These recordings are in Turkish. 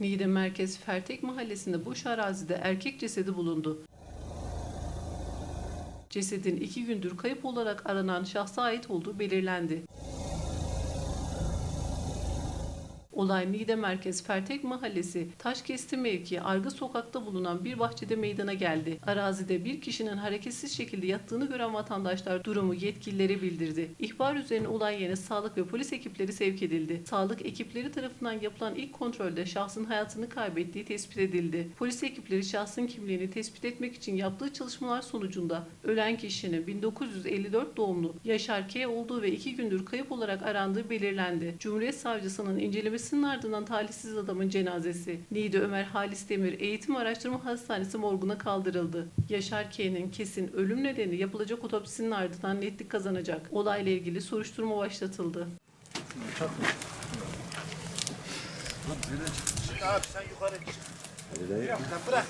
Niğde Merkez Fertek Mahallesi'nde boş arazide erkek cesedi bulundu. Cesedin iki gündür kayıp olarak aranan şahsa ait olduğu belirlendi. Olay Niğde Merkez Fertek Mahallesi Taşkesti mevki Argı Sokak'ta bulunan bir bahçede meydana geldi. Arazide bir kişinin hareketsiz şekilde yattığını gören vatandaşlar durumu yetkililere bildirdi. İhbar üzerine olay yerine sağlık ve polis ekipleri sevk edildi. Sağlık ekipleri tarafından yapılan ilk kontrolde şahsın hayatını kaybettiği tespit edildi. Polis ekipleri şahsın kimliğini tespit etmek için yaptığı çalışmalar sonucunda ölen kişinin 1954 doğumlu Yaşar K. olduğu ve iki gündür kayıp olarak arandığı belirlendi. Cumhuriyet Savcısının incelemesinin ardından talihsiz adamın cenazesi Niğde Ömer Halis Demir Eğitim Araştırma Hastanesi morguna kaldırıldı. Yaşar K.'nin kesin ölüm nedeni yapılacak otopsinin ardından netlik kazanacak. Olayla ilgili soruşturma başlatıldı. Abi sen yukarı çık. Yok lan bırak.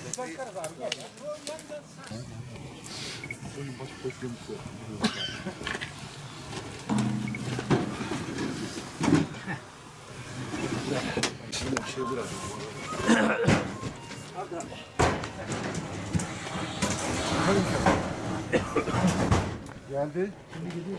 Bakarız abi. Gel. Geldi. Şimdi gidiyor.